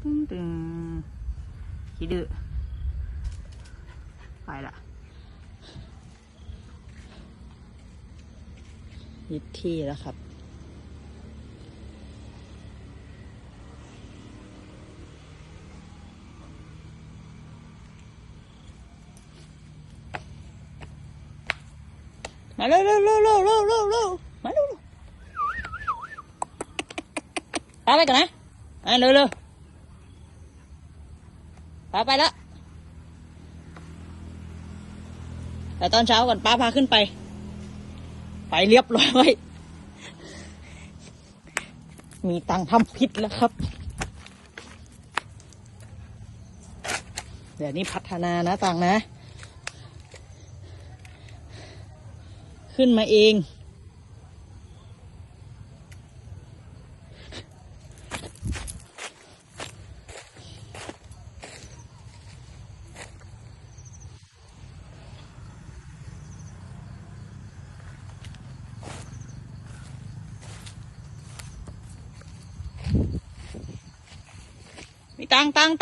ตึ้งตึงขี้ดื้อไปละยึดที่แล้วครับมาเร็วเร็วเร็วเร็วเร็วเร็วเร็วมาเร็วเร็วป้าไปก่อนนะอะเร็วเร็ว ป้าไปแล้วแต่ตอนเช้าก่อนป้าพาขึ้นไป ไปเรียบร้อย มีตังทำพิษแล้วครับ เดี๋ยวนี้พัฒนานะตังนะ ขึ้นมาเอง Tăng tăng tăng.